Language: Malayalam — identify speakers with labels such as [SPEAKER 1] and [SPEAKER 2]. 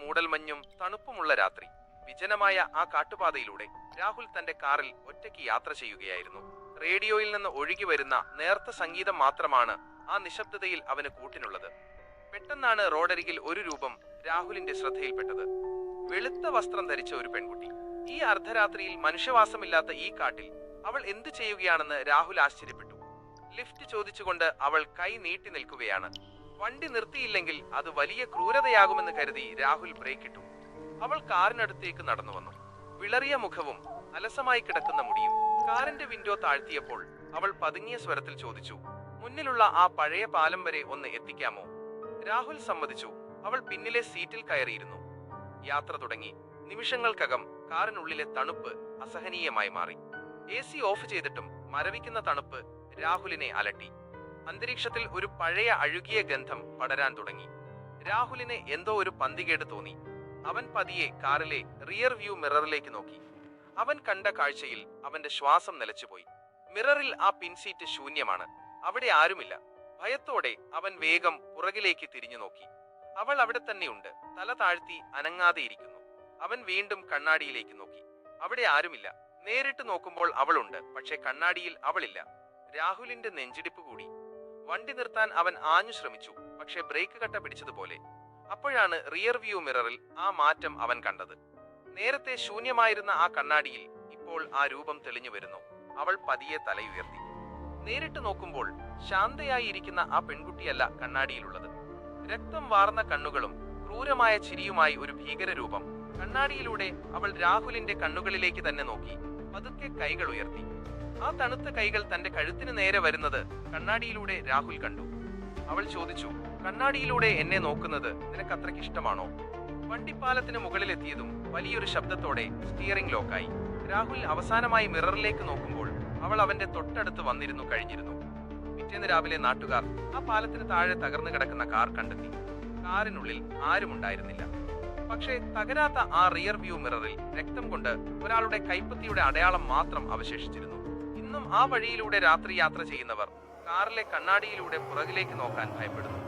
[SPEAKER 1] മൂടൽമഞ്ഞും തണുപ്പുമുള്ള രാത്രി. വിജനമായ ആ കാട്ടുപാതയിലൂടെ രാഹുൽ തന്റെ കാറിൽ ഒറ്റയ്ക്ക് യാത്ര ചെയ്യുകയായിരുന്നു. റേഡിയോയിൽ നിന്ന് ഒഴുകി വരുന്ന നേർത്ത സംഗീതം മാത്രമാണ് ആ നിശബ്ദതയിൽ അവന് കൂട്ടിനുള്ളത്. പെട്ടെന്നാണ് റോഡരികിൽ ഒരു രൂപം രാഹുലിന്റെ ശ്രദ്ധയിൽപ്പെട്ടത്. വെളുത്ത വസ്ത്രം ധരിച്ച ഒരു പെൺകുട്ടി. ഈ അർദ്ധരാത്രിയിൽ മനുഷ്യവാസമില്ലാത്ത ഈ കാട്ടിൽ അവൾ എന്തു ചെയ്യുകയാണെന്ന് രാഹുൽ ആശ്ചര്യപ്പെട്ടു. ലിഫ്റ്റ് ചോദിച്ചുകൊണ്ട് അവൾ കൈ നീട്ടി നിൽക്കുകയാണ്. വണ്ടി നിർത്തിയില്ലെങ്കിൽ അത് വലിയ ക്രൂരതയാകുമെന്ന് കരുതി രാഹുൽ ബ്രേക്കിട്ടു അവൾ കാറിനടുത്തേക്ക് നടന്നു വന്നു. വിളറിയ മുഖവും അലസമായി കിടക്കുന്ന മുടിയും കാറിന്റെ വിൻഡോ താഴ്ത്തിയപ്പോൾ അവൾ പതുങ്ങിയ സ്വരത്തിൽ ചോദിച്ചു മുന്നിലുള്ള ആ പഴയ പാലം വരെ ഒന്ന് എത്തിക്കാമോ? രാഹുൽ സമ്മതിച്ചു. അവൾ പിന്നിലെ സീറ്റിൽ കയറിയിരുന്നു. യാത്ര തുടങ്ങി. നിമിഷങ്ങൾക്കകം കാറിനുള്ളിലെ തണുപ്പ് അസഹനീയമായി മാറി. എ സി ഓഫ് ചെയ്തിട്ടും മരവിക്കുന്ന തണുപ്പ് രാഹുലിനെ അലട്ടി. അന്തരീക്ഷത്തിൽ ഒരു പഴയ അഴുകിയ ഗന്ധം പടരാൻ തുടങ്ങി. രാഹുലിന് എന്തോ ഒരു പന്തികേട് തോന്നി. അവൻ പതിയെ കാറിലെ റിയർ വ്യൂ മിററിലേക്ക് നോക്കി. അവൻ കണ്ട കാഴ്ചയിൽ അവന്റെ ശ്വാസം നിലച്ചുപോയി. മിററിൽ ആ പിൻസീറ്റ് ശൂന്യമാണ്. അവിടെ ആരുമില്ല. ഭയത്തോടെ അവൻ വേഗം പുറകിലേക്ക് തിരിഞ്ഞു നോക്കി. അവൾ അവിടെ തന്നെയുണ്ട് തല താഴ്ത്തി അനങ്ങാതെ ഇരിക്കുന്നു. അവൻ വീണ്ടും കണ്ണാടിയിലേക്ക് നോക്കി. അവിടെ ആരുമില്ല. നേരിട്ട് നോക്കുമ്പോൾ അവളുണ്ട്. പക്ഷെ കണ്ണാടിയിൽ അവളില്ല. രാഹുലിന്റെ നെഞ്ചിടിപ്പ് കൂടി. വണ്ടി നിർത്താൻ അവൻ ആഞ്ഞു ശ്രമിച്ചു പക്ഷെ ബ്രേക്ക് കട്ട പിടിച്ചതുപോലെ. അപ്പോഴാണ് റിയർ വ്യൂ മിററിൽ ആ മാറ്റം അവൻ കണ്ടത്. നേരത്തെ ശൂന്യമായിരുന്ന ആ കണ്ണാടിയിൽ ഇപ്പോൾ ആ രൂപം തെളിഞ്ഞു വരുന്നു. അവൾ പതിയെ തലയുയർത്തി. നേരിട്ട് നോക്കുമ്പോൾ ശാന്തയായി ഇരിക്കുന്ന ആ പെൺകുട്ടിയല്ല കണ്ണാടിയിലുള്ളത്. രക്തം വാർന്ന കണ്ണുകളും ക്രൂരമായ ചിരിയുമായി ഒരു ഭീകരരൂപം കണ്ണാടിയിലൂടെ അവൾ രാഹുലിന്റെ കണ്ണുകളിലേക്ക് തന്നെ നോക്കി. പതുക്കെ കൈകൾ ഉയർത്തി. ആ തണുത്ത കൈകൾ തന്റെ കഴുത്തിന് നേരെ വരുന്നത് കണ്ണാടിയിലൂടെ രാഹുൽ കണ്ടു. അവൾ ചോദിച്ചു കണ്ണാടിയിലൂടെ എന്നെ നോക്കുന്നത് നിനക്ക് അത്രയ്ക്ക് ഇഷ്ടമാണോ? വണ്ടിപ്പാലത്തിന് മുകളിലെത്തിയതും വലിയൊരു ശബ്ദത്തോടെ സ്റ്റിയറിംഗ് ലോക്കായി രാഹുൽ അവസാനമായി മിററിലേക്ക് നോക്കുമ്പോൾ അവൾ അവന്റെ തൊട്ടടുത്ത് വന്നിരുന്നു കഴിഞ്ഞിരുന്നു. പിറ്റേന്ന് രാവിലെ നാട്ടുകാർ ആ പാലത്തിന് താഴെ തകർന്നു കിടക്കുന്ന കാർ കണ്ടെത്തി. കാറിനുള്ളിൽ ആരുമുണ്ടായിരുന്നില്ല പക്ഷേ തകരാത്ത ആ റിയർ വ്യൂ മിററിൽ രക്തം കൊണ്ട് ഒരാളുടെ കൈപ്പത്തിയുടെ അടയാളം മാത്രം അവശേഷിച്ചിരുന്നു. ഇന്നും ആ വഴിയിലൂടെ രാത്രി യാത്ര ചെയ്യുന്നവർ കാറിലെ കണ്ണാടിയിലൂടെ പുറകിലേക്ക് നോക്കാൻ ഭയപ്പെടുന്നു.